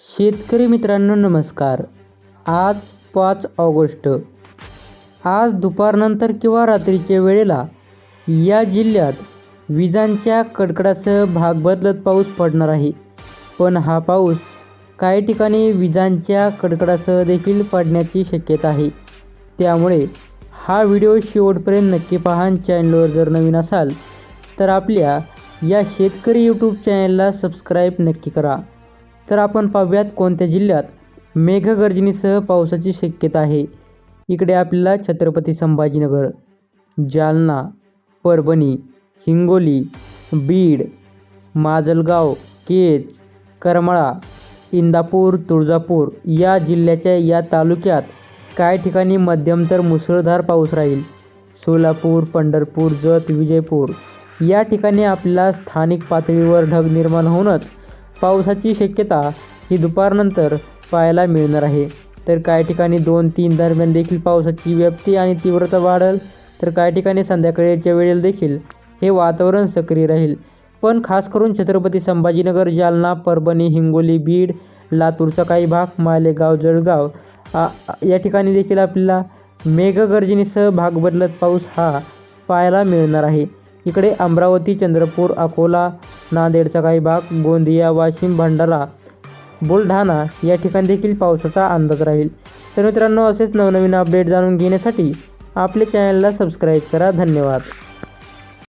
शेतकरी मित्रांनो नमस्कार. आज पाच ऑगस्ट. आज दुपारनंतर किंवा रात्रीच्या वेळेला या जिल्ह्यात विजांच्या कडकडासह भाग बदलत पाऊस पडणार आहे. पण हा पाऊस काही ठिकाणी विजांच्या कडकडासह देखील पडण्याची शक्यता आहे. त्यामुळे हा व्हिडिओ शेवटपर्यंत नक्की पहा चॅनलवर जर नवीन असाल तर आपल्या या शेतकरी यूट्यूब चॅनलला सबस्क्राईब नक्की करा. तर आपण पाहूयात कोणत्या जिल्ह्यात मेघगर्जनेसह पावसाची शक्यता आहे. इकडे आपल्याला छत्रपती संभाजीनगर जालना परभणी हिंगोली बीड माजलगाव केज करमाळा इंदापूर तुळजापूर या जिल्ह्याच्या या तालुक्यात काही ठिकाणी मध्यम तर मुसळधार पाऊस राहील. सोलापूर पंढरपूर जत विजयपूर या ठिकाणी आपल्याला स्थानिक पातळीवर ढग निर्माण होऊनच पावसाची शक्यता ही दुपारनंतर पाहायला मिळणार आहे. तर काही ठिकाणी दोन तीन दरम्यान देखील पावसाची व्याप्ती आणि तीव्रता वाढेल तर काही ठिकाणी संध्याकाळच्या वेळेला देखील हे वातावरण सक्रिय राहील. पण खास करून छत्रपती संभाजीनगर जालना परभणी हिंगोली बीड लातूरचा काही भाग मालेगाव जळगाव आ- या ठिकाणी देखील आपल्याला मेघगर्जनेसह भाग बदलत पाऊस हा पाहायला मिळणार आहे. इकडे अमरावती चंद्रपूर अकोला नांदेडचा काही भाग गोंदिया वाशिम भंडारा बुलढाणा या ठिकाणी देखील पावसाचा अंदाज राहील. तर मित्रांनो असेच नवनवीन अपडेट जाणून घेण्यासाठी आपल्या चॅनलला सबस्क्राईब करा. धन्यवाद.